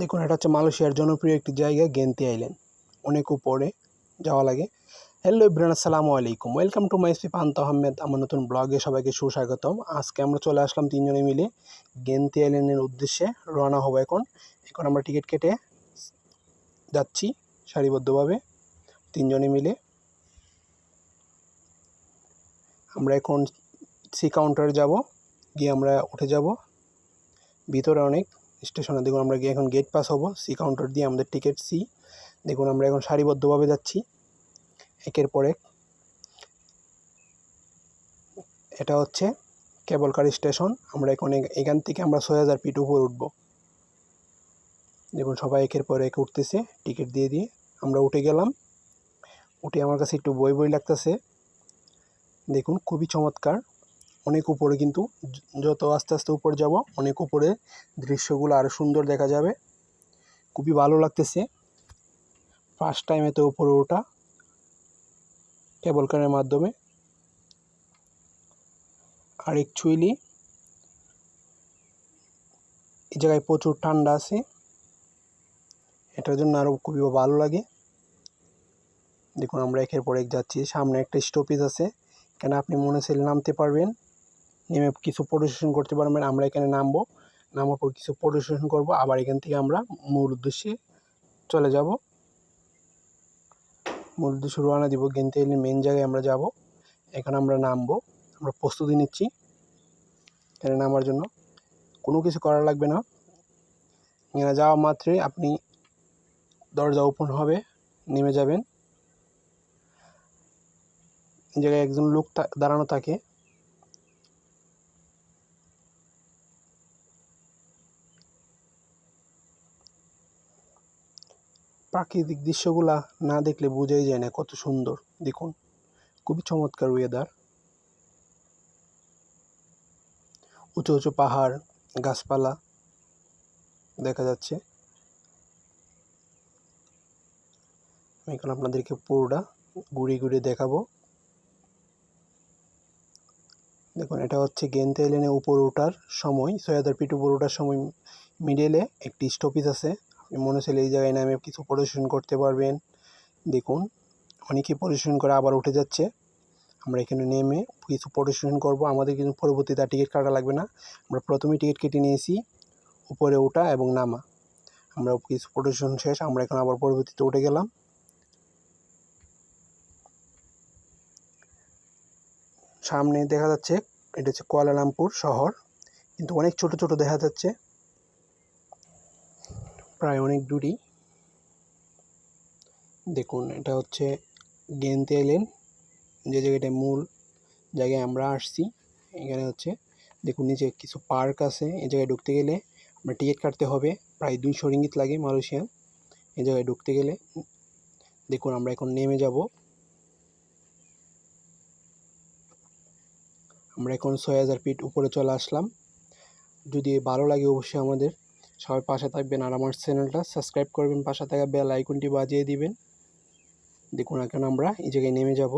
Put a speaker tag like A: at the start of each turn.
A: দেখুন, এটা হচ্ছে মালয়েশিয়ার জনপ্রিয় একটি জায়গা, গেন্তি আইল্যান্ড। অনেক উপরে যাওয়া লাগে। হ্যালো ইব্রান আসসালামু আলাইকুম। ওয়েলকাম টু মাই স্পিপ আন্ত আহমেদ, আমার নতুন ব্লগে সবাইকে সুস্বাগতম। আজকে আমরা চলে আসলাম তিনজনে মিলে গেন্তি আইল্যান্ডের উদ্দেশ্যে রওনা হব এখন। এখন আমরা টিকিট কেটে যাচ্ছি সারিবদ্ধভাবে তিনজনে মিলে। আমরা এখন সি কাউন্টারে যাব, গিয়ে আমরা উঠে যাব। ভিতরে অনেক স্টেশনে দেখুন আমরা গিয়ে এখন গেট পাস হব সি কাউন্টার দিয়ে আমাদের টিকিট সি দেখুন আমরা এখন সারিবদ্ধভাবে যাচ্ছি, একের পর এক। এটা হচ্ছে কেবল কার স্টেশন আমরা এখন এখান থেকে আমরা ছয় হাজার ফিট উপর উঠবো। দেখুন সবাই একের পর এক উঠতেছে টিকিট দিয়ে দিয়ে আমরা উঠে গেলাম। উঠে আমার কাছে একটু বই বই লাগতেছে। দেখুন খুবই চমৎকার। অনেক উপরে কিন্তু যত আস্তে আস্তে উপরে যাব, অনেক উপরে দৃশ্যগুলো আরও সুন্দর দেখা যাবে। খুবই ভালো লাগতেছে। ফার্স্ট টাইম এত উপরে ওঠা কেবল কারের মাধ্যমে। আর অ্যাকচুয়ালি এই জায়গায় প্রচুর ঠান্ডা আছে। এটার জন্য আরও খুবই ভালো লাগে। দেখুন, আমরা একের পর এক যাচ্ছি। সামনে একটা স্টপেজ আছে। কেন আপনি মনে নামতে পারবেন? নেমে কিছু পরিদর্শন করতে পারবেন, আমরা এখানে নামবো। নামার পর কিছু পরিদর্শন করব, আবার এখান থেকে আমরা মূল উদ্দেশ্যে চলে যাব। মূল উদ্দেশ্যে রওনা দিব গেন্তে মেন জায়গায় আমরা যাব। এখানে আমরা নামবো, আমরা প্রস্তুতি নিচ্ছি এখানে নামার জন্য। কোনো কিছু করা লাগবে না। এখানে যাওয়া মাত্রই আপনি দরজা ওপেন হবে, নেমে যাবেন। এই জায়গায় একজন লোক দাঁড়ানো থাকে। প্রাকৃতিক দৃশ্যগুলা না দেখলে বোঝাই যায় না কত সুন্দর। দেখুন, খুবই চমৎকার ওয়েদার উঁচু উঁচু পাহাড়, গাছপালা দেখা যাচ্ছে। আমি এখন আপনাদেরকে পুরোটা ঘুরিয়ে ঘুরিয়ে দেখাবো। দেখুন, এটা হচ্ছে গেন্তে আইল্যান্ডে উপর ওঠার সময় ছয় হাজার ফিট উপর ওঠার সময় মিডলে একটি স্টপেজ আছে। মনে হচ্ছে এই জায়গায় নামে কিছু পরিদর্শন করতে পারবেন। দেখুন, অনেকেই পরিদর্শন করে আবার উঠে যাচ্ছে। আমরা এখানে নেমে কিছু পরিদর্শন করব। আমাদের কিন্তু পরবর্তীতে টিকিট কাটা লাগবে না। আমরা প্রথমে টিকিট কেটে নিয়েছি, উপরে ওঠা এবং নামা। আমরা কিছু পরিদর্শন শেষ, আমরা এখন আবার পরবর্তীতে উঠে গেলাম। সামনে দেখা যাচ্ছে, এটা হচ্ছে কুয়ালালামপুর শহর। কিন্তু অনেক ছোট ছোট দেখা যাচ্ছে। প্রায় অনেক দূরই। দেখুন, এটা হচ্ছে গেন্তে আইল্যান্ড যে জায়গাটায় মূল জায়গায় আমরা আসছি। এখানে হচ্ছে, দেখুন, নিচে কিছু পার্ক আছে। এই জায়গায় ঢুকতে গেলে আমরা টিকিট কাটতে হবে। প্রায় দুইশো রিঙ্গিত লাগে মালয়েশিয়ান। এই জায়গায় ঢুকতে গেলে, দেখুন, আমরা এখন নেমে যাব। আমরা এখন ছয় হাজার ফিট উপরে চলে আসলাম। যদি ভালো লাগে অবশ্যই আমাদের সবাই পাশে থাকবেন আর আমার চ্যানেলটা সাবস্ক্রাইব করবেন, পাশে থাকা বেল আইকনটি বাজিয়ে দিবেন। দেখুন এখন আমরা এই জায়গায় নেমে যাব।